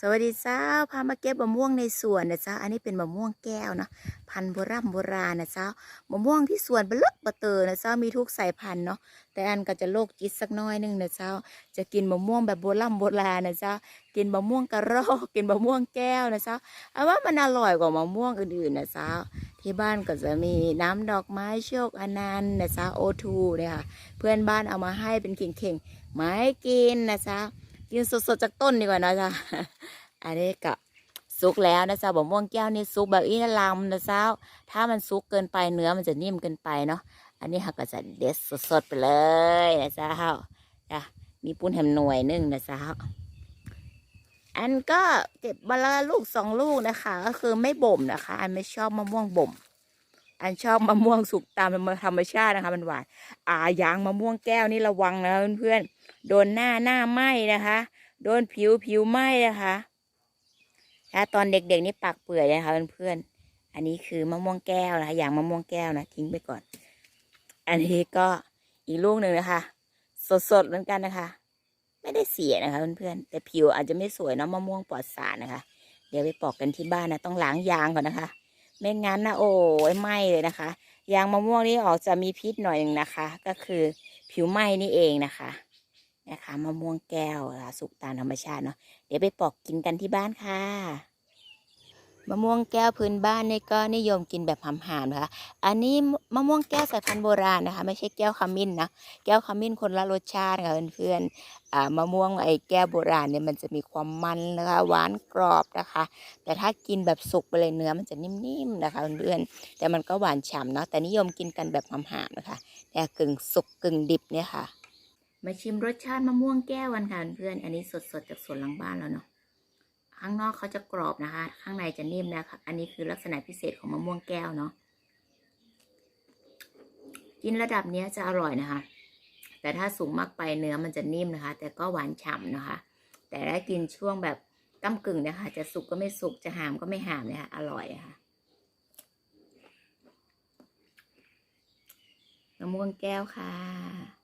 สวัสดีเจ้าพามาเก็บมะม่วงในสวนนะเจ้าอันนี้เป็นมะม่วงแก้วเนาะพันธุ์โบราณโบราณนะเจ้ามะม่วงที่สวนเบลึกบะเตอนะเจ้ามีทุกสายพันธุ์เนาะแต่อันก็จะโรคจิตสักน้อยหนึงนะเจ้าจะกินมะม่วงแบบโบราณโบราณนะเจ้ากินมะม่วงกระรอกกินมะม่วงแก้วนะเจ้าเอาว่ามันอร่อยกว่ามะม่วงอื่นๆนะเจ้าที่บ้านก็จะมีน้ำดอกไม้โชคอนันต์นะเจ้าโอทูเนี่ยค่ะเพื่อนบ้านเอามาให้เป็นเข่งๆไม้กินนะเจ้า กินสดๆจากต้นดีกว่านะจ้าอันนี้ก็สุกแล้วนะจ้าบะม่วงแก้วนี่สุกแบบอีนลำนะจ้าถ้ามันสุกเกินไปเนื้อมันจะนิ่มเกินไปเนาะอันนี้เราก็จะเด็ดสดๆไปเลยนะจ้าจ้ะมีปุ้นแฮมหน่วยหนึ่งนะจ้าอันก็เก็บมาละลูกสองลูกนะคะ ก็คือไม่บ่มนะคะ อันไม่ชอบมะม่วงบ่ม อันชอบมะม่วงสุกตามธรรมชาตินะคะ มันหวาน อ่ายางมะม่วงแก้วนี่ระวังนะเพื่อนๆ โดนหน้าหน้าไหม้นะคะ โดนผิวผิวไหม้นะคะถ้าตอนเด็กๆนี่ปากเปื่อยนะคะเพื่อนๆ อันนี้คือมะม่วงแก้วนะคะ อย่างมะม่วงแก้วนะทิ้งไปก่อน อันนี้ก็อีกลูกหนึ่งนะคะ สดๆเหมือนกันนะคะ ไม่ได้เสียนะคะเพื่อนๆ แต่ผิวอาจจะไม่สวยเนาะมะม่วงปลอดสารนะคะ เดี๋ยวไปปอกกันที่บ้านนะต้องล้างยางก่อนนะคะ ไม่งั้นนะโอ้ยไหมเลยนะคะ ยางมะม่วงนี่ออกจะมีพิษหน่อยหนึ่งนะคะ ก็คือผิวไหมนี่เองนะคะนะคะมะม่วงแก้วสุกตามธรรมชาติเนาะเดี๋ยวไปปอกกินกันที่บ้านค่ะ มะม่วงแก้วพื้นบ้านนี่ก็นิยมกินแบบหำๆนะคะ อันนี้มะม่วงแก้วสายพันธุ์โบราณนะคะ ไม่ใช่แก้วขมิ้นนะ แก้วขมิ้นคนละรสชาติค่ะเพื่อนๆอ่ามะม่วงไอ้แก้วโบราณเนี่ยมันจะมีความมันนะคะ หวานกรอบนะคะ แต่ถ้ากินแบบสุกไปเลยเนื้อมันจะนิ่มๆนะคะเพื่อนๆ แต่มันก็หวานฉ่ำเนาะ แต่นิยมกินกันแบบหำๆนะคะแต่กึ่งสุกกึ่งดิบเนี่ยค่ะ มาชิมรสชาติมะม่วงแก้วกันค่ะเพื่อนๆอันนี้สดๆจากสวนหลังบ้านแล้วเนาะ ข้างนอกเขาจะกรอบนะคะ ข้างในจะนิ่มนะคะอันนี้คือลักษณะพิเศษของมะม่วงแก้วเนาะกินระดับนี้จะอร่อยนะคะ แต่ถ้าสูงมากไปเนื้อมันจะนิ่มนะคะ แต่ก็หวานฉ่ำนะคะ แต่ถ้ากินช่วงแบบก้ากึ่งนี่ยค่ะจะสุกก็ไม่สุก จะหามก็ไม่หามเลยค่ะอร่อยะค่ะมะม่วงแก้วค่ะ